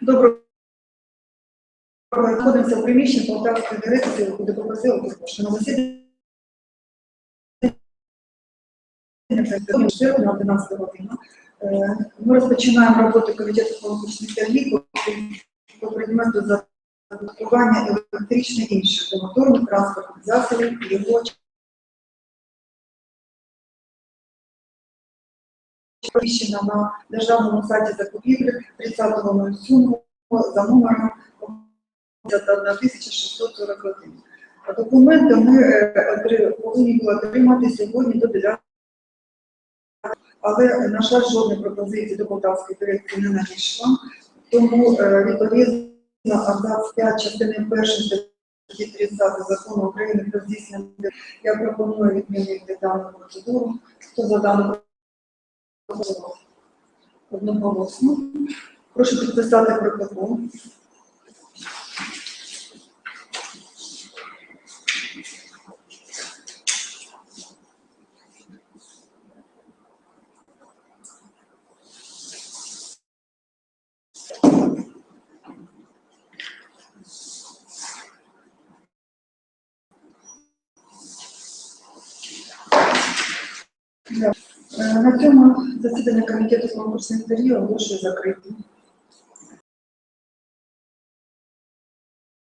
Доброго знаходимося в приміщенні Полтавської дирекції, куди попросили, на засіданні на 11 годину. Е, Ми розпочинаємо роботу комітету екологічних торгів по предмету запускування електричних інших моторних транспортних засобів, його Поміщена на державному сайті закупівлі 30.07 за номером 1641. Документи ми е, повинні були отримати сьогодні до 9. Але, на жаль, жодної пропозиції до Полтавської дирекції не надійшла. Тому е, відповідно абзац 5 частини 1 статті 30 закону України про здійснення. Я пропоную відмінити дану процедуру. Хто за дану процедуру? Одноголосно. Прошу підписати протокол. На цьому засідання комітету конкурсних період оголошую закритим.